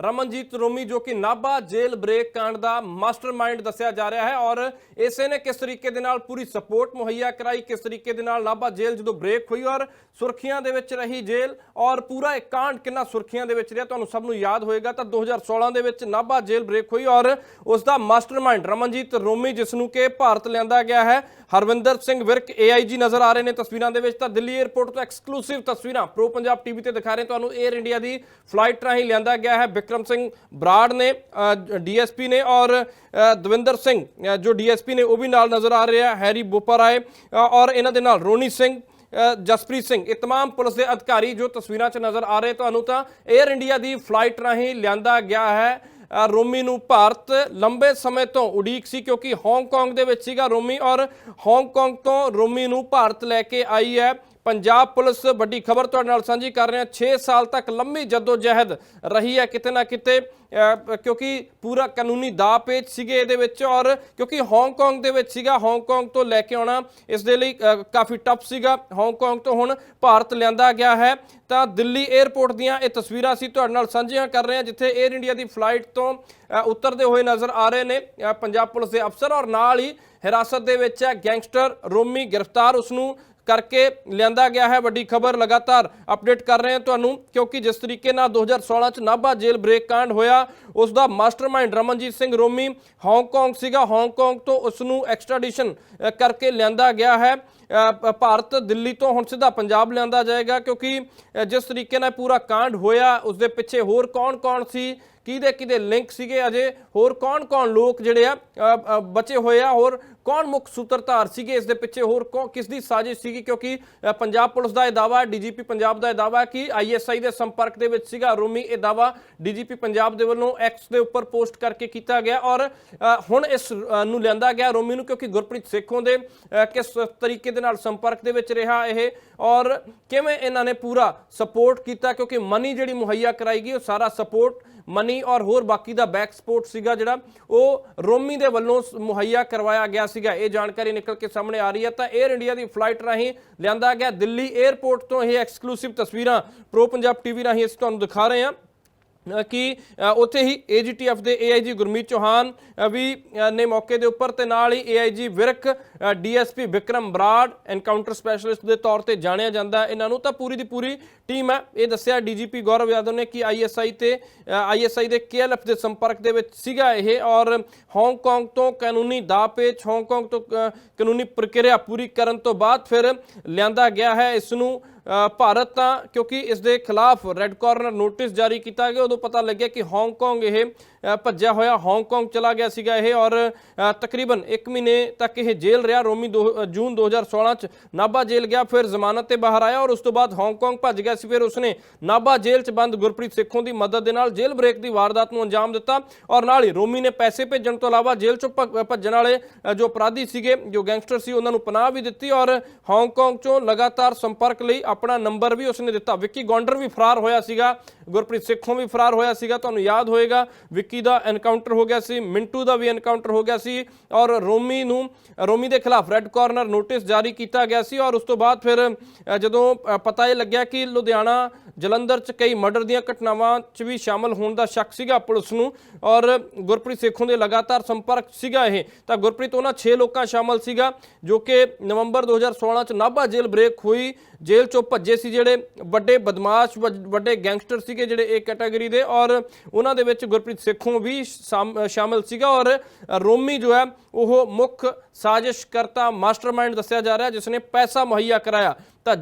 ਰਮਨਜੀਤ ਰੋਮੀ ਜੋ ਕਿ ਨਾਭਾ ਜੇਲ੍ਹ ਬ੍ਰੇਕ ਕਾਂਡ ਦਾ ਮਾਸਟਰਮਾਈਂਡ ਦੱਸਿਆ ਜਾ ਰਿਹਾ ਹੈ ਔਰ ਇਸੇ ਨੇ ਕਿਸ ਤਰੀਕੇ ਦੇ ਨਾਲ ਪੂਰੀ ਸਪੋਰਟ ਮੁਹੱਈਆ ਕਰਾਈ, ਕਿਸ ਤਰੀਕੇ ਦੇ ਨਾਲ ਨਾਭਾ ਜੇਲ੍ਹ ਜਦੋਂ ਬ੍ਰੇਕ ਹੋਈ ਔਰ ਸੁਰਖੀਆਂ ਦੇ ਵਿੱਚ ਰਹੀ ਜੇਲ੍ਹ ਔਰ ਪੂਰਾ ਇਹ ਕਾਂਡ ਕਿੰਨਾ ਸੁਰਖੀਆਂ ਦੇ ਵਿੱਚ ਰਿਹਾ ਤੁਹਾਨੂੰ ਸਭ ਨੂੰ ਯਾਦ ਹੋਏਗਾ ਤਾਂ 2016 ਦੇ ਵਿੱਚ ਨਾਭਾ ਜੇਲ੍ਹ ਬ੍ਰੇਕ ਹੋਈ ਔਰ ਉਸ ਦਾ ਮਾਸਟਰਮਾਈਂਡ ਰਮਨਜੀਤ ਰੋਮੀ ਜਿਸ ਨੂੰ ਕਿ ਭਾਰਤ ਲਿਆਂਦਾ ਗਿਆ ਹੈ, ਹਰਵਿੰਦਰ ਸਿੰਘ ਵਿਰਕ ਏਆਈਜੀ ਨਜ਼ਰ ਆ ਰਹੇ ਨੇ ਤਸਵੀਰਾਂ ਦੇ ਵਿੱਚ ਤਾਂ ਦਿੱਲੀ 에ਅਰਪੋਰਟ ਤੋਂ ਐਕਸਕਲੂਸਿਵ ਤਸਵੀਰਾਂ ਪ੍ਰੋ ਪੰਜਾਬ ਟੀਵੀ ਤੇ ਦਿਖਾ ਰਹੇ ਤੁਹਾਨੂੰ 에ਅਰ ਇੰਡੀਆ ਦੀ ਫਲਾਈਟ ਰਾਹੀਂ ਲਿਆਂਦਾ ਗਿਆ ਹੈ ਵਿਕਰਮ ਸਿੰਘ ਬਰਾੜ ਨੇ ਡੀਐਸਪੀ ਨੇ ਔਰ ਦਵਿੰਦਰ ਸਿੰਘ ਜੋ ਡੀਐਸਪੀ ਨੇ ਉਹ ਵੀ ਨਾਲ ਨਜ਼ਰ ਆ ਰਿਹਾ, ਹੈਰੀ ਬੋਪਰਾਏ ਔਰ ਇਹਨਾਂ ਦੇ ਨਾਲ ਰੋਨੀ ਸਿੰਘ ਜਸਪ੍ਰੀਤ ਸਿੰਘ, ਇਹ तमाम ਪੁਲਿਸ ਦੇ ਅਧਿਕਾਰੀ ਜੋ ਤਸਵੀਰਾਂ 'ਚ ਨਜ਼ਰ ਆ ਰਹੇ, ਤੁਹਾਨੂੰ ਤਾਂ 에ਅਰ ਇੰਡੀਆ ਦੀ ਫਲਾਈਟ ਰਾਹੀਂ ਲਿਆਂਦਾ ਗਿਆ ਹੈ। ਰੋਮੀ ਨੂੰ ਭਾਰਤ ਲੰਬੇ ਸਮੇਂ ਤੋਂ ਉਡੀਕ ਸੀ ਕਿਉਂਕਿ ਹਾਂਗਕਾਂਗ ਦੇ ਵਿੱਚ ਸੀਗਾ ਰੋਮੀ ਔਰ ਹਾਂਗਕਾਂਗ ਤੋਂ ਰੋਮੀ ਨੂੰ ਭਾਰਤ ਲੈ ਕੇ ਆਈ ਹੈ। ਪੰਜਾਬ ਪੁਲਿਸ ਵੱਡੀ ਖਬਰ ਤੁਹਾਡੇ ਨਾਲ ਸਾਂਝੀ ਕਰ ਰਹੇ। ਹਾਂ 6 ਸਾਲ ਤੱਕ ਲੰਮੀ ਜਦੋਜਹਿਦ ਰਹੀ ਹੈ ਕਿਤੇ ਨਾ ਕਿਤੇ। ਕਿਉਂਕਿ ਪੂਰਾ ਕਾਨੂੰਨੀ ਦਾਅ ਪੇਚ ਸੀਗੇ ਇਹਦੇ ਵਿੱਚ ਔਰ ਕਿਉਂਕਿ ਹਾਂਗਕਾਂਗ ਦੇ ਵਿੱਚ ਸੀਗਾ। ਹਾਂਗਕਾਂਗ ਤੋਂ ਲੈ ਕੇ ਆਉਣਾ ਇਸ ਦੇ ਲਈ ਕਾਫੀ ਟਫ ਸੀਗਾ। ਹਾਂਗਕਾਂਗ ਤੋਂ ਹੁਣ ਭਾਰਤ ਲਿਆਂਦਾ ਗਿਆ ਹੈ। ਤਾਂ ਦਿੱਲੀ 에ਅਰਪੋਰਟ ਦੀਆਂ ਇਹ ਤਸਵੀਰਾਂ ਅਸੀਂ ਤੁਹਾਡੇ ਨਾਲ ਸਾਂਝੀਆਂ ਕਰ ਰਹੇ ਹਾਂ, ਜਿੱਥੇ 에ਅਰ ਇੰਡੀਆ ਦੀ ਫਲਾਈਟ ਤੋਂ ਉਤਰਦੇ ਹੋਏ ਨਜ਼ਰ ਆ ਰਹੇ ਨੇ। ਪੰਜਾਬ ਪੁਲਿਸ ਦੇ ਅਫਸਰ ਔਰ ਨਾਲ ਹੀ ਹਿਰਾਸਤ ਦੇ ਵਿੱਚ ਹੈ ਗੈਂਗਸਟਰ ਰੋਮੀ ਗ੍ਰਿਫਤਾਰ। ਉਸ ਨੂੰ ਕਰਕੇ ਲਿਆਂਦਾ ਗਿਆ ਹੈ। ਵੱਡੀ ਖਬਰ ਲਗਾਤਾਰ ਅਪਡੇਟ ਕਰ ਰਹੇ ਹਾਂ ਤੁਹਾਨੂੰ, ਕਿਉਂਕਿ ਜਿਸ ਤਰੀਕੇ ਨਾਲ 2016 ਚ ਨਾਭਾ ਜੇਲ੍ਹ ਬ੍ਰੇਕ ਕਾਂਡ ਹੋਇਆ ਉਸ ਦਾ mastermind Ramanjit Singh Romi Hong Kong ਸੀਗਾ। ਹਾਂਗਕਾਂਗ ਤੋਂ ਉਸ ਨੂੰ ਐਕਸਟ੍ਰੈਡੀਸ਼ਨ ਕਰਕੇ ਲਿਆਂਦਾ ਗਿਆ ਹੈ। ਭਾਰਤ ਦਿੱਲੀ ਤੋਂ ਹੁਣ ਸਿੱਧਾ ਪੰਜਾਬ ਲਿਆਂਦਾ ਜਾਏਗਾ ਕਿਉਂਕਿ ਜਿਸ ਤਰੀਕੇ ਨਾਲ ਪੂਰਾ ਕਾਂਡ ਹੋਇਆ ਉਸ ਦੇ ਪਿੱਛੇ ਹੋਰ ਕੌਣ-ਕੌਣ ਸੀ? ਕਿਹਦੇ ਕਿਹਦੇ ਲਿੰਕ ਸੀਗੇ ਅਜੇ? ਹੋਰ ਕੌਣ-ਕੌਣ ਲੋਕ ਜਿਹੜੇ ਆ ਬਚੇ ਹੋਏ ਆ? ਹੋਰ ਕੌਣ ਮੁੱਖ ਸੂਤਰਧਾਰ ਸੀਗੇ ਇਸ ਦੇ ਪਿੱਛੇ? ਹੋਰ ਕੌਣ ਕਿਸ ਦੀ ਸਾਜ਼ਿਸ਼ ਸੀਗੀ ਕਿਉਂਕਿ ਪੰਜਾਬ ਪੁਲਿਸ ਦਾ ਇਹ ਦਾਵਾ ਡੀਜੀਪੀ ਪੰਜਾਬ ਦਾ ਇਹ ਦਾਵਾ ਕਿ ਆਈਐਸਆਈ ਦੇ ਸੰਪਰਕ ਦੇ ਵਿੱਚ ਸੀਗਾ। ਰੋਮੀ, ਇਹ ਦਾਵਾ ਡੀਜੀਪੀ ਪੰਜਾਬ ਦੇ ਵੱਲੋਂ ਐਕਸ ਦੇ ਉੱਪਰ ਪੋਸਟ ਕਰਕੇ ਕੀਤਾ ਗਿਆ ਔਰ ਹੁਣ ਇਸ ਨੂੰ ਲਿਆਂਦਾ ਗਿਆ ਰੋਮੀ ਨੂੰ ਕਿਉਂਕਿ ਗੁਰਪ੍ਰੀਤ ਸੇਖੋਂ ਦੇ ਕਿਸ ਤਰੀਕੇ ਦੇ ਨਾਲ ਸੰਪਰਕ ਦੇ ਵਿੱਚ ਰਿਹਾ ਇਹ ਔਰ ਕਿਵੇਂ ਇਹਨਾਂ ਨੇ ਪੂਰਾ ਸਪੋਰਟ ਕੀਤਾ ਕਿਉਂਕਿ ਮਨੀ ਜਿਹੜੀ ਮੁਹੱਈਆ ਕਰਾਈ ਗਈ, ਉਹ ਸਾਰਾ ਸਪੋਰਟ ਮਨੀ ਔਰ ਹੋਰ ਬਾਕੀ ਦਾ ਬੈਕ ਸਪੋਰਟ ਸੀਗਾ ਜਿਹੜਾ, ਉਹ ਰੋਮੀ ਦੇ ਵੱਲੋਂ ਮੁਹੱਈਆ ਕਰਵਾਇਆ ਗਿਆ ਸੀਗਾ। ਇਹ ਜਾਣਕਾਰੀ ਨਿਕਲ ਕੇ ਸਾਹਮਣੇ ਆ ਰਹੀ ਹੈ। ਤਾਂ 에ਅਰ ਇੰਡੀਆ ਦੀ ਫਲਾਈਟ ਰਾਹੀਂ ਲਿਆਂਦਾ ਗਿਆ ਦਿੱਲੀ 에ਅਰਪੋਰਟ ਤੋਂ ਇਹ ਐਕਸਕਲੂਸਿਵ ਤਸਵੀਰਾਂ ਪ੍ਰੋ ਪੰਜਾਬ ਟੀਵੀ ਰਾਹੀਂ ਅਸੀਂ ਤੁਹਾਨੂੰ ਦਿਖਾ ਰਹੇ ਹਾਂ। ਕਿ ਉੱਥੇ ਹੀ ਏਜੀਟੀਐਫ ਦੇ ਏਆਈਜੀ ਗੁਰਮੀਤ ਚੌਹਾਨ ਵੀ ਨੇ ਮੌਕੇ ਦੇ ਉੱਪਰ ਤੇ ਨਾਲ ਹੀ AIG Virk DSP Vikram Brar encounter specialist ਦੇ ਤੌਰ ਤੇ ਜਾਣਿਆ ਜਾਂਦਾ ਇਹਨਾਂ ਨੂੰ ਤਾਂ ਪੂਰੀ ਦੀ ਪੂਰੀ ਟੀਮ ਹੈ। ਇਹ ਦੱਸਿਆ ਡੀਜੀਪੀ ਗੌਰਵ ਯਾਦਵ ਨੇ ਕਿ ਆਈਐਸਆਈ ਤੇ ਆਈਐਸਆਈ ਦੇ ਕੇਐਲਐਫ ਦੇ ਸੰਪਰਕ ਦੇ ਵਿੱਚ ਸੀਗਾ ਇਹ। ਔਰ ਹਾਂਗਕਾਂਗ ਤੋਂ ਕਾਨੂੰਨੀ ਦਾਅ ਪੇਚ ਹਾਂਗਕਾਂਗ ਤੋਂ ਅ, ਕਾਨੂੰਨੀ ਪ੍ਰਕਿਰਿਆ ਪੂਰੀ ਕਰਨ ਤੋਂ ਬਾਅਦ ਫਿਰ ਲਿਆਂਦਾ ਗਿਆ ਹੈ। ਇਸ ਨੂੰ ਭਾਰਤ ਤਾਂ ਕਿਉਂਕਿ ਇਸ ਦੇ ਖਿਲਾਫ ਰੈੱਡ ਕਾਰਨਰ ਨੋਟਿਸ ਜਾਰੀ ਕੀਤਾ ਗਿਆ। ਉਦੋਂ ਪਤਾ ਲੱਗਿਆ ਕਿ ਹਾਂਗਕਾਂਗ ਇਹ ਭੱਜਿਆ ਹੋਇਆ ਹਾਂਗਕਾਂਗ ਚਲਾ ਗਿਆ ਸੀਗਾ ਇਹ ਔਰ ਤਕਰੀਬਨ 1 ਮਹੀਨੇ ਤੱਕ ਇਹ ਜੇਲ੍ਹ ਰਿਹਾ। ਰੋਮੀ ਦੋ- ਅ, ਜੂਨ 2016 ਚ ਨਾਭਾ ਜੇਲ੍ਹ ਗਿਆ ਫਿਰ ਜ਼ਮਾਨਤ ਤੇ ਬਾਹਰ ਆਇਆ ਔਰ ਉਸ ਤੋਂ ਬਾਅਦ ਹਾਂਗਕਾਂਗ ਭੱਜ ਗਿਆ ਸੀ। ਫਿਰ ਉਸਨੇ ਨਾਭਾ ਜੇਲ੍ਹ ਚ ਬੰਦ ਗੁਰਪ੍ਰੀਤ ਸਿੱਖੋਂ ਦੀ ਮਦਦ ਦੇ ਨਾਲ ਜੇਲ੍ਹ ਬ੍ਰੇਕ ਦੀ ਵਾਰਦਾਤ ਨੂੰ ਅੰਜਾਮ ਦਿੱਤਾ ਔਰ ਨਾਲ ਹੀ ਰੋਮੀ ਨੇ ਪੈਸੇ ਭੇਜਣ ਤੋਂ ਇਲਾਵਾ ਜੇਲ੍ਹ ਚੋਂ ਭੱਜ- ਭੱਜਣ ਵਾਲੇ ਜੋ ਅਪਰਾਧੀ ਸੀਗੇ ਜੋ ਗੈਂਗਸਟਰ ਸੀ ਉਹਨਾਂ ਨੂੰ ਪਨਾਹ ਵੀ ਦਿੱਤੀ ਔਰ ਹਾਂਗਕਾਂਗ ਚੋਂ ਲਗਾਤਾਰ ਸੰਪਰਕ ਲਈ ਆਪਣਾ ਨੰਬਰ ਵੀ ਉਸਨੇ ਦਿੱਤਾ। ਵਿੱਕੀ ਗੌਂਡਰ ਵੀ ਫਰਾਰ ਹੋਇਆ ਸੀਗਾ। ਗੁਰਪ੍ਰੀਤ ਸਿੱਖੋਂ ਵੀ ਫਰਾਰ ਹੋਇਆ ਸੀਗਾ, ਤੁਹਾਨੂੰ ਯਾਦ ਹੋਏਗਾ, ਵਿੱਕੀ ਦਾ ਐਨਕਾਊਂਟਰ ਹੋ ਗਿਆ ਸੀ, ਮਿੰਟੂ ਦਾ ਵੀ ਐਨਕਾਊਂਟਰ ਹੋ ਗਿਆ ਸੀ, ਔਰ ਰੋਮੀ ਨੂੰ, ਰੋਮੀ ਦੇ ਖਿਲਾਫ ਰੈੱਡ ਕਾਰਨਰ ਨੋਟਿਸ ਜਾਰੀ ਕੀਤਾ ਗਿਆ ਸੀ, ਔਰ ਉਸ ਤੋਂ ਬਾਅਦ ਫਿਰ ਜਦੋਂ ਪਤਾ ਇਹ ਲੱਗਿਆ ਕਿ ਲੁਧਿਆਣਾ, ਜਲੰਧਰ ਚ ਕਈ ਮਰਡਰ ਦੀਆਂ ਘਟਨਾਵਾਂ ਚ ਵੀ ਸ਼ਾਮਲ ਹੋਣ ਦਾ ਸ਼ੱਕ ਸੀਗਾ ਪੁਲਿਸ ਨੂੰ, ਔਰ ਗੁਰਪ੍ਰੀਤ ਸੇਖੋਂ ਦੇ ਲਗਾਤਾਰ ਸੰਪਰਕ ਸੀਗਾ ਇਹ, ਤਾਂ ਗੁਰਪ੍ਰੀਤ ਉਹਨਾਂ 6 ਲੋਕਾਂ ਸ਼ਾਮਲ ਸੀਗਾ, ਜੋ ਕਿ ਨਵੰਬਰ 2016 ਚ ਨਾਭਾ ਜੇਲ੍ਹ ਬ੍ਰੇਕ ਹੋਈ ਜੇਲ੍ਹ ਚੋਂ ਭੱਜੇ ਸੀ ਜਿਹੜੇ ਵੱਡੇ ਬਦਮਾਸ਼, ਵੱਜ- ਵੱਡੇ ਗੈਂਗਸਟਰ ਸੀਗੇ ਜਿਹੜੇ ਇਹ ਕੈਟਾਗਰੀ ਦੇ ਔਰ ਉਹਨਾਂ ਦੇ ਵਿੱਚ ਗੁਰਪ੍ਰੀਤ ਸਿੱਖੋਂ ਵੀ ਸ਼ਾਮ- ਸ਼ਾਮਲ ਸੀਗਾ ਔਰ ਰੋਮੀ ਜੋ ਹੈ ਉਹ ਮੁੱਖ ਸਾਜ਼ਿਸ਼ਕਰਤਾ ਮਾਸਟਰਮਾਈਂਡ ਦੱਸਿਆ ਜਾ ਰਿਹਾ ਜਿਸ ਨੇ ਪੈਸਾ ਮੁਹੱਈਆ ਕਰਾਇਆ। ਤਾਂ